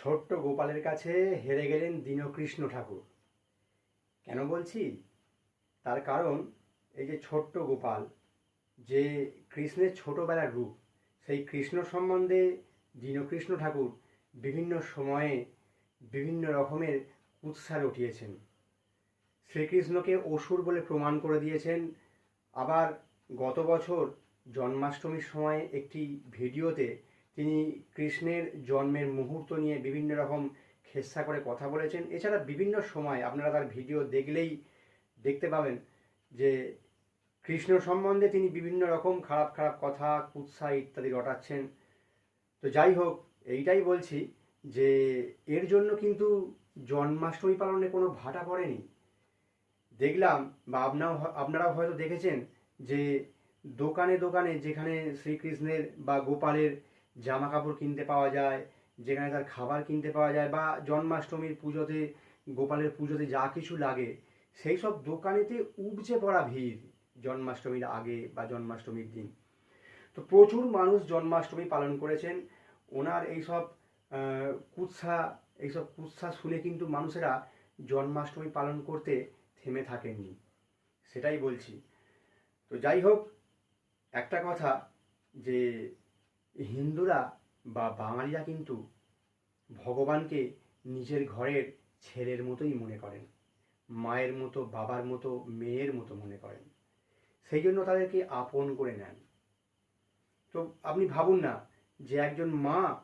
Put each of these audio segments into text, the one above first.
ছোট্ট গোপালের কাছে হেরে গেলেন দীনকৃষ্ণ ঠাকুর। কেন বলছি? তার কারণ এই যে ছোট্ট গোপাল, যে কৃষ্ণের ছোটবেলার রূপ, সেই কৃষ্ণ সম্বন্ধে দীনকৃষ্ণ ঠাকুর বিভিন্ন সময়ে বিভিন্ন রকমের উৎসার উঠিয়েছেন। শ্রীকৃষ্ণকে অসুর বলে প্রমাণ করে দিয়েছেন। আবার গত বছর জন্মাষ্টমীর সময় একটি ভিডিওতে তিনি কৃষ্ণের জন্মের মুহূর্ত নিয়ে বিভিন্ন রকম খেস্সা করে কথা বলেছেন। এছাড়া বিভিন্ন সময় আপনারা তার ভিডিও দেখলেই দেখতে পাবেন যে কৃষ্ণ সম্বন্ধে তিনি বিভিন্ন রকম খারাপ খারাপ কথা, কুৎসা ইত্যাদি রটাচ্ছেন। তো যাই হোক, এইটাই বলছি যে এর জন্য কিন্তু জন্মাষ্টমী পালনে কোনো ভাটা পড়েনি। দেখলাম বা আপনাও আপনারাও হয়তো দেখেছেন যে দোকানে দোকানে যেখানে শ্রীকৃষ্ণের বা গোপালের জামা কাপড় কিনতে পাওয়া যায়, যেখানে তার খাবার কিনতে পাওয়া যায় বা জন্মাষ্টমীর পুজোতে, গোপালের পুজোতে যা কিছু লাগে, সেই সব দোকানেতে উপচে পড়া ভিড় জন্মাষ্টমীর আগে বা জন্মাষ্টমীর দিন। তো প্রচুর মানুষ জন্মাষ্টমী পালন করেছেন। ওনার এইসব কুৎসা এইসব কুৎসা শুনে কিন্তু মানুষেরা জন্মাষ্টমী পালন করতে থেমে থাকেননি। সেটাই বলছি। তো যাই হোক, একটা কথা যে হিন্দুরা বা বাঙালিরা কিন্তু ভগবানকে নিজের ঘরের ছেলের মতোই মনে করেন, মায়ের মতো, বাবার মতো, মেয়ের মতো মনে করেন। সেই জন্য তাদেরকে আপন করে নেন। তো আপনি ভাবুন না যে একজন মা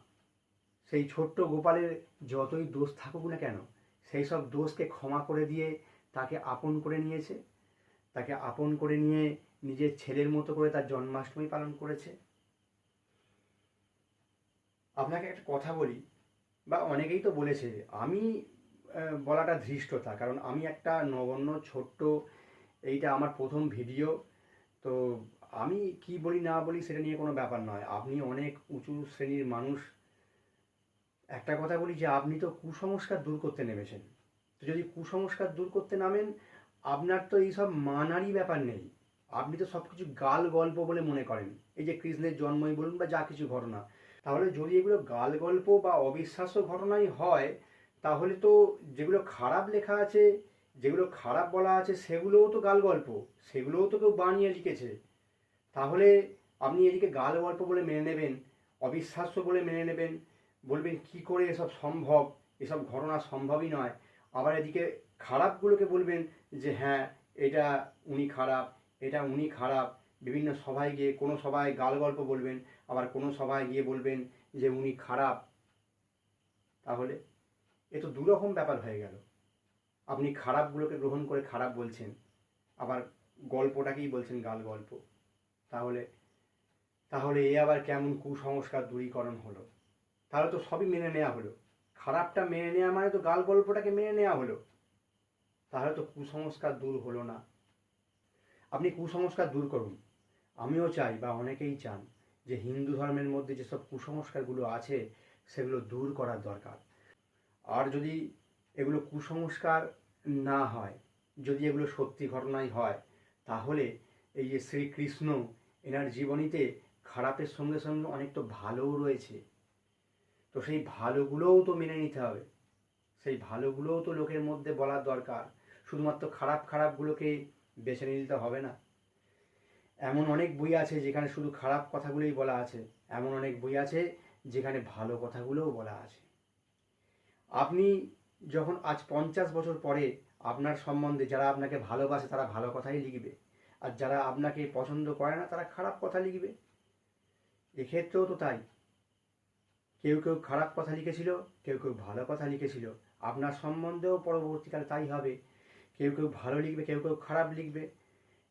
সেই ছোট্ট গোপালের যতই দোষ থাকুক না কেন, সেই সব দোষকে ক্ষমা করে দিয়ে তাকে আপন করে নিয়েছে। তাকে আপন করে নিয়ে নিজের ছেলের মতো করে তার জন্মাষ্টমী পালন করেছে। আপনাকে একটা কথা বলি, বা অনেকেই তো বলেছে আমি বলাটা ধৃষ্টতা, কারণ আমি একটা নগণ্য, ছোট্ট, এইটা আমার প্রথম ভিডিও, তো আমি কি বলি, না বলি সেটা নিয়ে কোনো ব্যাপার নয়। আপনি অনেক উঁচু শ্রেণির মানুষ। একটা কথা বলি যে আপনি তো কুসংস্কার দূর করতে নেমেছেন। তো যদি কুসংস্কার দূর করতে নামেন, আপনার তো এইসব মানারই ব্যাপার নেই। আপনি তো সব কিছু গাল গল্প বলে মনে করেন। এই যে কৃষ্ণের জন্মই বলুন বা যা কিছু ঘটনা। তাহলে যদি এগুলো গাল গল্প বা অবিশ্বাস্য ঘটনাই হয়, তাহলে তো যেগুলো খারাপ লেখা আছে, যেগুলো খারাপ বলা আছে, সেগুলোও তো গাল গল্প সেগুলোও তো কেউ বানিয়ে লিখেছে। তাহলে আপনি এদিকে গাল গল্প বলে মেনে নেবেন, অবিশ্বাস্য বলে মেনে নেবেন, বলবেন কি করে এসব সম্ভব, এসব ঘটনা সম্ভবই নয়। আবার এদিকে খারাপগুলোকে বলবেন যে হ্যাঁ এটা উনি খারাপ, এটা উনি খারাপ। বিভিন্ন সভায় গিয়ে কোনো সভায় গাল গল্প বলবেন, আবার কোনো সভায় গিয়ে বলবেন যে উনি খারাপ। তাহলে এ তো দুরকম ব্যাপার হয়ে গেল। আপনি খারাপগুলোকে গ্রহণ করে খারাপ বলছেন, আবার গল্পটাকেই বলছেন গাল গল্প। তাহলে তাহলে এ আবার কেমন কুসংস্কার দূরীকরণ হলো? তাহলে তো সবই মেনে নেওয়া হলো। খারাপটা মেনে নেওয়া মানে তো গাল গল্পটাকে মেনে নেওয়া হলো। তাহলে তো কুসংস্কার দূর হলো না। আপনি কুসংস্কার দূর করুন। আমিও চাই বা অনেকেই চান যে হিন্দু ধর্মের মধ্যে যেসব কুসংস্কারগুলো আছে সেগুলো দূর করার দরকার। আর যদি এগুলো কুসংস্কার না হয়, যদি এগুলো সত্যি ঘটনাই হয়, তাহলে এই যে শ্রীকৃষ্ণ এনার জীবনীতে খারাপের সঙ্গে সঙ্গে অনেক তো ভালোও রয়েছে। তো সেই ভালোগুলোও তো মেনে নিতে হবে। সেই ভালোগুলোও তো লোকের মধ্যে বলার দরকার। শুধুমাত্র খারাপ খারাপগুলোকে বেছে নিতে হবে না। এমন অনেক বই আছে যেখানে শুধু খারাপ কথাগুলোই বলা আছে, এমন অনেক বই আছে যেখানে ভালো কথাগুলোও বলা আছে। আপনি যখন আজ পঞ্চাশ বছর পরে আপনার সম্বন্ধে যারা আপনাকে ভালোবাসে তারা ভালো কথাই লিখবে, আর যারা আপনাকে পছন্দ করে না তারা খারাপ কথা লিখবে। এক্ষেত্রেও তো তাই। কেউ কেউ খারাপ কথা লিখেছিল, কেউ কেউ ভালো কথা লিখেছিল। আপনার সম্বন্ধেও পরবর্তীকালে তাই হবে। কেউ কেউ ভালো লিখবে, কেউ কেউ খারাপ লিখবে।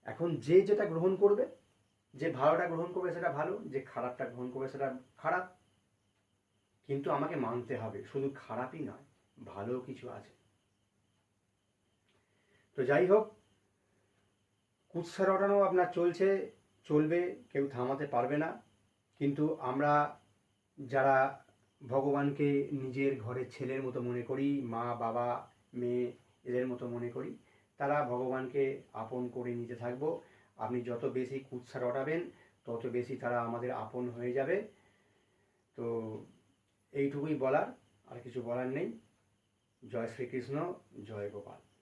এখন যে যেটা গ্রহণ করবে, যে ভালোটা গ্রহণ করবে সেটা ভালো, যে খারাপটা গ্রহণ করবে সেটা খারাপ। কিন্তু আমাকে মানতে হবে, শুধু খারাপই নয়, ভালো কিছু আছে। তো যাই হোক কুৎসা রটানো আপনার চলছে, চলবে, কেউ থামাতে পারবে না। কিন্তু আমরা যারা ভগবানকে নিজের ঘরের ছেলের মতো মনে করি, মা, বাবা, মেয়ে, এদের মতো মনে করি তারা ভগবানকে আপন করে নিতে থাকব। আপনি যত বেশি কুৎসা রটাবেন তত বেশি তারা আমাদের আপন হয়ে যাবে। তো এইটুকুই বলার, আর কিছু বলার নেই। জয় শ্রীকৃষ্ণ, জয় গোপাল।